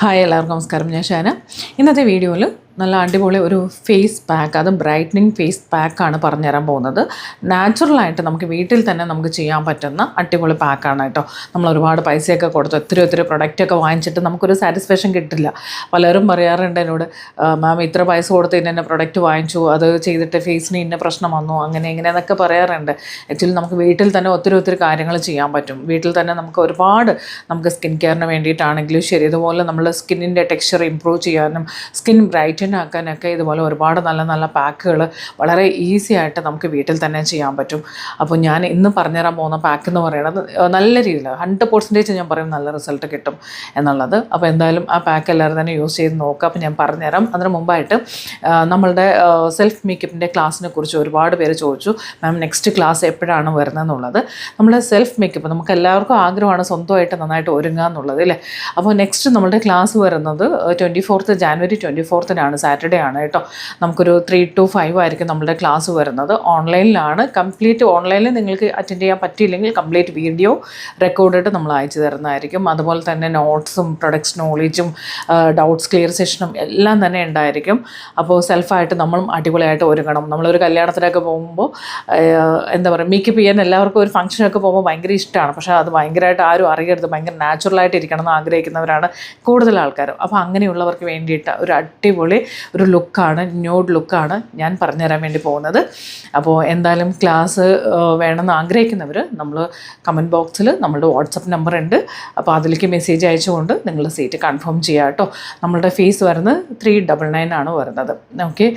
Hi എല്ലാവർക്കും നമസ്കാരം. ഞാൻ ഷാന. ഇന്നത്തെ വീഡിയോയിൽ നല്ല അടിപൊളി ഒരു ഫേസ് പാക്ക് അത് ബ്രൈറ്റനിങ് ഫേസ് പാക്കാണ് പറഞ്ഞുതരാൻ പോകുന്നത്. നാച്ചുറലായിട്ട് നമുക്ക് വീട്ടിൽ തന്നെ നമുക്ക് ചെയ്യാൻ പറ്റുന്ന അടിപൊളി പാക്കാണ് കേട്ടോ. നമ്മൾ ഒരുപാട് പൈസയൊക്കെ കൊടുത്ത് ഒത്തിരി ഒത്തിരി പ്രൊഡക്റ്റൊക്കെ വാങ്ങിച്ചിട്ട് നമുക്കൊരു സാറ്റിസ്ഫാക്ഷൻ കിട്ടില്ല. പലരും പറയാറുണ്ട് എന്നോട് മാം ഇത്ര പൈസ കൊടുത്ത് ഇന്ന പ്രൊഡക്റ്റ് വാങ്ങിച്ചു അത് ചെയ്തിട്ട് ഫേസിന് ഇന്ന പ്രശ്നം വന്നു അങ്ങനെ ഇങ്ങനെ എന്നൊക്കെ പറയാറുണ്ട്. ആക്ച്വലി നമുക്ക് വീട്ടിൽ തന്നെ ഒത്തിരി ഒത്തിരി കാര്യങ്ങൾ ചെയ്യാൻ പറ്റും. വീട്ടിൽ തന്നെ നമുക്ക് ഒരുപാട് നമുക്ക് സ്കിൻ കെയറിന് വേണ്ടിയിട്ടാണെങ്കിലും ശരി ഇതുപോലെ നമ്മൾ സ്കിന്നിന്റെ ടെക്സ്ചർ ഇമ്പ്രൂവ് ചെയ്യാനും സ്കിൻ ബ്രൈറ്റൻ ആക്കാനൊക്കെ ഇതുപോലെ ഒരുപാട് നല്ല നല്ല പാക്കുകൾ വളരെ ഈസി ആയിട്ട് നമുക്ക് വീട്ടിൽ തന്നെ ചെയ്യാൻ പറ്റും. അപ്പോൾ ഞാൻ ഇന്ന് പറഞ്ഞുതരാൻ പോകുന്ന പാക്ക് എന്ന് പറയുന്നത് നല്ല രീതിയിൽ ഹൺഡ്രഡ് പെർസെന്റേജ് ഞാൻ പറയും നല്ല റിസൾട്ട് കിട്ടും എന്നുള്ളത്. അപ്പോൾ എന്തായാലും ആ പാക്ക് എല്ലാവരും തന്നെ യൂസ് ചെയ്ത് നോക്കുക അപ്പോൾ ഞാൻ പറഞ്ഞുതരാം. അതിന് മുമ്പായിട്ട് നമ്മളുടെ സെൽഫ് മേക്കപ്പിന്റെ ക്ലാസ്സിനെ കുറിച്ച് ഒരുപാട് പേര് ചോദിച്ചു. മാം നെക്സ്റ്റ് ക്ലാസ് എപ്പോഴാണ് വരുന്നതെന്നുള്ളത്. നമ്മുടെ സെൽഫ് മേക്കപ്പ് നമുക്ക് എല്ലാവർക്കും ആഗ്രഹമാണ് സ്വന്തമായിട്ട് നന്നായിട്ട് ഒരുങ്ങുക എന്നുള്ളത് അല്ലേ? അപ്പോൾ നെക്സ്റ്റ് നമ്മുടെ ക്ലാസ് വരുന്നത് twenty fourth January twenty ഫോർത്തിനാണ് Saturday ആണ് കേട്ടോ. നമുക്കൊരു ത്രീ ടു ഫൈവ് ആയിരിക്കും നമ്മുടെ ക്ലാസ് വരുന്നത്. ഓൺലൈനിലാണ് കംപ്ലീറ്റ് ഓൺലൈനിൽ നിങ്ങൾക്ക് അറ്റൻഡ് ചെയ്യാൻ പറ്റിയില്ലെങ്കിൽ കംപ്ലീറ്റ് വീഡിയോ റെക്കോർഡിട്ട് നമ്മൾ അയച്ചു തരുന്നതായിരിക്കും. അതുപോലെ തന്നെ നോട്ട്സും പ്രൊഡക്ട്സ് നോളേജും ഡൗട്ട്സ് ക്ലിയർ സെഷനും എല്ലാം തന്നെ ഉണ്ടായിരിക്കും. അപ്പോൾ സെൽഫായിട്ട് നമ്മളും അടിപൊളിയായിട്ട് ഒരുങ്ങണം. നമ്മളൊരു കല്യാണത്തിനൊക്കെ പോകുമ്പോൾ എന്താ പറയുക മേക്കപ്പ് ചെയ്യാൻ എല്ലാവർക്കും ഒരു ഫംഗ്ഷനൊക്കെ പോകുമ്പോൾ ഭയങ്കര ഇഷ്ടമാണ്. പക്ഷേ അത് ഭയങ്കരമായിട്ട് ആരും അറിയരുത്. ഭയങ്കര നാച്ചുറലായിട്ട് ഇരിക്കണം എന്ന് ആഗ്രഹിക്കുന്നവരാണ് കൂടുതൽ ആൾക്കാരും. അപ്പോൾ അങ്ങനെയുള്ളവർക്ക് വേണ്ടിയിട്ട് ഒരു അടിപൊളി ഒരു ലുക്കാണ് ന്യൂഡ് ലുക്കാണ് ഞാൻ പറഞ്ഞുതരാൻ വേണ്ടി പോകുന്നത്. അപ്പോൾ എന്തായാലും ക്ലാസ് വേണമെന്ന് ആഗ്രഹിക്കുന്നവർ നമ്മൾ കമന്റ് ബോക്സിൽ നമ്മുടെ വാട്സപ്പ് നമ്പർ ഉണ്ട്. അപ്പോൾ അതിലേക്ക് മെസ്സേജ് അയച്ചുകൊണ്ട് നിങ്ങൾ സീറ്റ് കൺഫേം ചെയ്യുക കേട്ടോ നമ്മളുടെ ഫീസ് വരുന്നത് ത്രീ ഡബിൾ നയൻ ആണ് വരുന്നത്. ഓക്കെ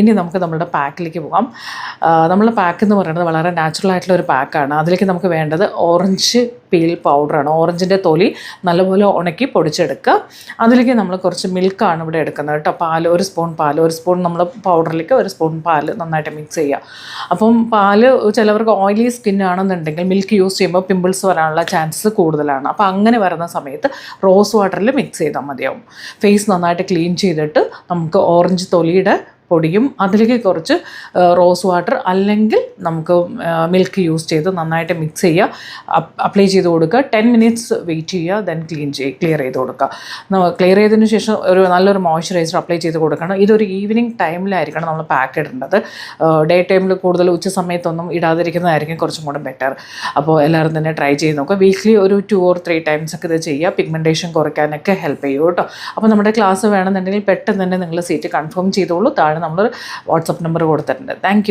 ഇനി നമുക്ക് നമ്മുടെ പാക്കിലേക്ക് പോകാം. നമ്മളുടെ പാക്ക് എന്ന് പറയുന്നത് വളരെ നാച്ചുറൽ ആയിട്ടുള്ള ഒരു പാക്കാണ് അതിലേക്ക് നമുക്ക് വേണ്ടത് ഓറഞ്ച് പീൽ പൗഡറാണ് ഓറഞ്ചിന്റെ തൊലി നല്ലപോലെ ഉണക്കി പൊടിച്ചെടുക്കുക. അതിലേക്ക് നമ്മൾ കുറച്ച് മിൽക്കാണ് ഇവിടെ എടുക്കുന്നത് കേട്ടോ. പാൽ ഒരു സ്പൂൺ പാൽ. ഒരു സ്പൂൺ നമ്മൾ പൗഡറിലേക്ക് ഒരു സ്പൂൺ പാൽ നന്നായിട്ട് മിക്സ് ചെയ്യുക. അപ്പം പാൽ ചിലവർക്ക് ഓയിലി സ്കിൻ ആണെന്നുണ്ടെങ്കിൽ മിൽക്ക് യൂസ് ചെയ്യുമ്പോൾ പിമ്പിൾസ് വരാനുള്ള ചാൻസസ് കൂടുതലാണ്. അപ്പോൾ അങ്ങനെ വരുന്ന സമയത്ത് റോസ് വാട്ടറിൽ മിക്സ് ചെയ്താൽ മതിയാവും. ഫേസ് നന്നായിട്ട് ക്ലീൻ ചെയ്തിട്ട് നമുക്ക് ഓറഞ്ച് തൊലിയുടെ പൊടിയും അതിലേക്ക് കുറച്ച് റോസ് വാട്ടർ അല്ലെങ്കിൽ നമുക്ക് മിൽക്ക് യൂസ് ചെയ്ത് നന്നായിട്ട് മിക്സ് ചെയ്യുക. അപ്ലൈ ചെയ്ത് കൊടുക്കുക. ടെൻ മിനിറ്റ്സ് വെയിറ്റ് ചെയ്യുക. ദെൻ ക്ലീൻ ചെയ്യുക ക്ലിയർ ചെയ്ത് കൊടുക്കുക. ക്ലിയർ ചെയ്തതിന് ശേഷം ഒരു നല്ലൊരു മോയ്സ്ചറൈസർ അപ്ലൈ ചെയ്ത് കൊടുക്കണം. ഇതൊരു ഈവനിങ് ടൈമിലായിരിക്കണം നമ്മൾ പാക്ക് ഇടേണ്ടത്. ഡേ ടൈമിൽ കൂടുതൽ ഉച്ച സമയത്തൊന്നും ഇടാതിരിക്കുന്നതായിരിക്കും കുറച്ചും കൂടെ ബെറ്റർ അപ്പോൾ എല്ലാവരും തന്നെ ട്രൈ ചെയ്ത് നോക്കുക. വീക്ക്ലി ഒരു ടു ഓർ ത്രീ ടൈംസ് ഒക്കെ ഇത് ചെയ്യുക. പിഗ്മെന്റേഷൻ കുറയ്ക്കാനൊക്കെ ഹെൽപ്പ് ചെയ്യും കേട്ടോ. അപ്പോൾ നമ്മുടെ ക്ലാസ് വേണമെന്നുണ്ടെങ്കിൽ പെട്ടെന്ന് തന്നെ നിങ്ങൾ സീറ്റ് കൺഫേം ചെയ്തോളൂ. താഴെ നമ്മൾ വാട്സപ്പ് നമ്പർ കൊടുത്തിട്ടുണ്ട്. താങ്ക്